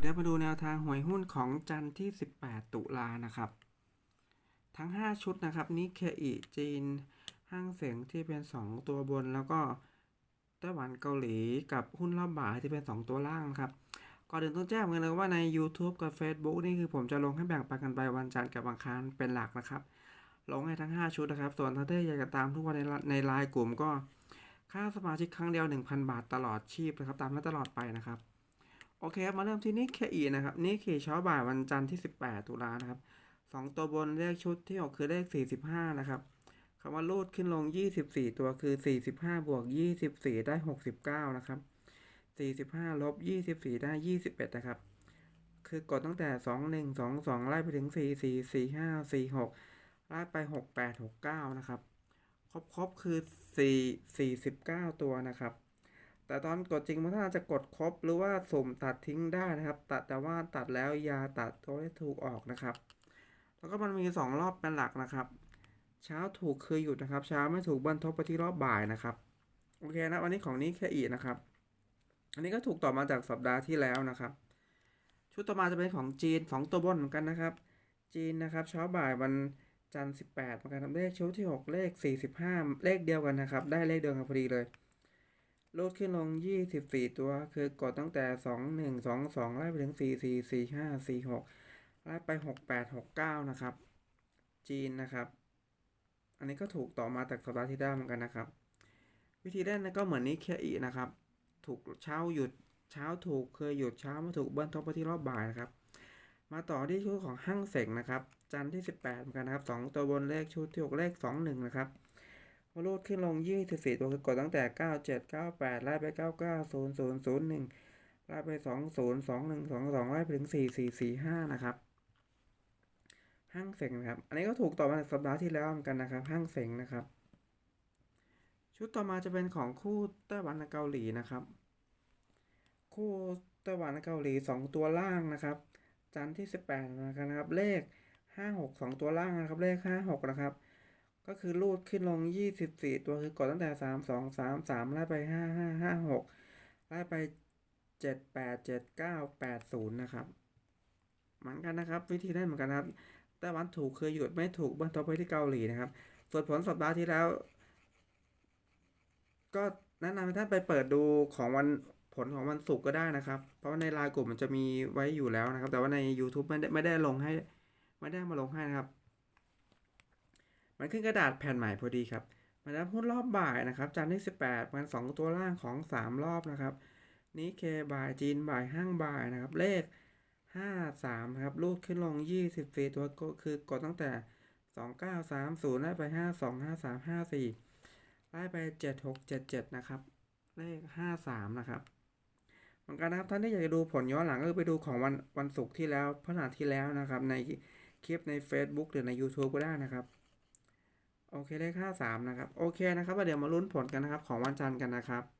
เดี๋ยวมาดูแนวทางหวยหุ้นของจันทร์ที่ 18 ตุลานะครับ ทั้ง 5 ชุดนะครับนิเคอิจีน ห้างเสียงที่เป็น 2 ตัวบน แล้วก็ไต้หวันเกาหลีกับหุ้นรอบบ่ายที่เป็น 2 ตัวล่างครับ ก่อนอื่นต้องแจ้งกันเลยว่าใน YouTube กับ Facebook นี่คือผมจะลงให้แบ่งปันกันไปวันจันทร์กับวันอังคารเป็นหลักนะครับ ลงให้ทั้ง 5 ชุดนะครับ ส่วนถ้าได้อยากจะตามทุกวันในในไลน์กลุ่มก็ ค่าสมาชิกครั้งเดียว 1,000 บาทตลอดชีพนะครับ ตามนั้ตลอดไปนะครับ โอเคครับมาเริ่มที่นิเคอีนะครับนิเคอีเช้าบ่ายวันจันทร์ที่ 18 ตุลานะครับสองตัวบนเลขชุดที่ออกคือเลข 45 นะครับคำว่ารูดขึ้นลง 24 ตัวคือ 45 บวก 24 ได้ 69 นะครับ 45 ลบ 24 ได้ 21 นะครับ คือกดตั้งแต่ 21 22 ไล่ไปถึง 44 45 46 ไล่ไป 68 69 นะครับ ครบครบคือ 4 49 ตัวนะครับ แต่ตอนกดจริงมันน่าจะกดครบหรือว่าสุ่มตัดทิ้งได้นะครับ ตัดแต่ว่าตัดแล้วยาตัดตัวให้ถูกออกนะครับ แล้วก็มันมี 2 รอบเป็นหลักนะครับ เช้าถูกคือหยุดนะครับ เช้าไม่ถูกบันทบไปที่รอบบ่ายนะครับ โอเคนะวันนี้ของนี้แค่อีนะครับ อันนี้ก็ถูกต่อมาจากสัปดาห์ที่แล้วนะครับ ชุดต่อมาจะเป็นของจีน 2 ตัวบนเหมือนกันนะครับ จีนนะครับ เช้าบ่ายวันจันทร์18เหมือนกันครับเลขชุดที่ 6 เลข 45 เลขเดียวกันนะครับ ได้เลขเดียวกันพอดีเลย รูดขึ้นลง 24 ตัว คือกดตั้งแต่ 2 1 2 2 ไล่ไปถึง 4 4 4 5 4 6 ไล่ไป 6 8 6 9 นะครับ จีนนะครับ อันนี้ก็ถูกต่อมาจากสัปดาห์ที่แล้วเหมือนกันนะครับ วิธีเล่นก็เหมือนนี้แค่อีนะครับ ถูกเช้าหยุดเช้าถูกเคยหยุดเช้ามาถูกเบิ้ลทบไปที่รอบบ่ายนะครับ มาต่อที่ชุดของห้างเสงนะครับ จันที่ 18เหมือนกันนะครับ 2 ตัวบนเลขชุดที่6เลข 2 1 นะครับ อรูดขึ้นลง 24 ตัวคือกดตั้งแต่ 97 98 ไล่ไป 99 00 01 ไล่ไป 20 21 22 ไล่ไปถึง 4445 นะครับ ห้างเสงนะครับ อันนี้ก็ถูกต่อมาจากสัปดาห์ที่แล้วเหมือนกันนะครับ ห้างเสงนะครับ ชุดต่อมาจะเป็นของคู่ไต้หวันกับเกาหลีนะครับ คู่ไต้หวันกับเกาหลี 2 ตัวล่างนะครับ จันทร์ที่ 18นะครับ เลข 56 2 ตัวล่างนะครับ เลข 56 นะครับ ก็คือรูดขึ้นลง 24 ตัวคือกดตั้งแต่ 3 2 3 3 ไล่ไป 5 5 5 6 ไล่ไป 7 8 7 9 8 0 นะครับ เหมือนกันนะครับ วิธีเล่นเหมือนกันครับไต้หวันถูกคือหยุดไม่ถูกบิ้ลทบไปที่เกาหลีนะครับ ส่วนผลสัปดาห์ที่แล้ว ก็แนะนำให้ท่านไปเปิดดูของวันผลของวันศุกร์ก็ได้นะครับ เพราะว่าในไลน์กลุ่มมันจะมีไว้อยู่แล้วนะครับ แต่ว่าใน YouTube ไม่ได้ไม่ได้ลงให้ ไม่ได้มาลงให้นะครับ มันขึ้นกระดาษแผ่นใหม่พอดีครับมันจะพูดรอบบ่ายนะครับจันทร์ที่ 18มัน 2 ตัวล่างของ 3 รอบนะครับนี้เคบ่ายจีนบ่ายห้างบ่ายนะครับ เลข 53ครับรูดขึ้นลง 24 ตัวก็คือกดตั้งแต่ 2930ไล่ไป 52 53 54ไล่ไป 7677 นะครับ เลข 53 นะครับเหมือนกันนะครับท่านที่อยากจะดูผลย้อนหลังก็ไปดูของวันวันศุกร์ที่แล้วพฤหัสที่แล้วนะครับ ในคลิปใน Facebook หรือใน YouTube ก็ได้นะครับ โอเคเลข53นะครับ โอเคนะครับเดี๋ยวมาลุ้นผลกันนะครับ ของวันจันทร์กันนะครับ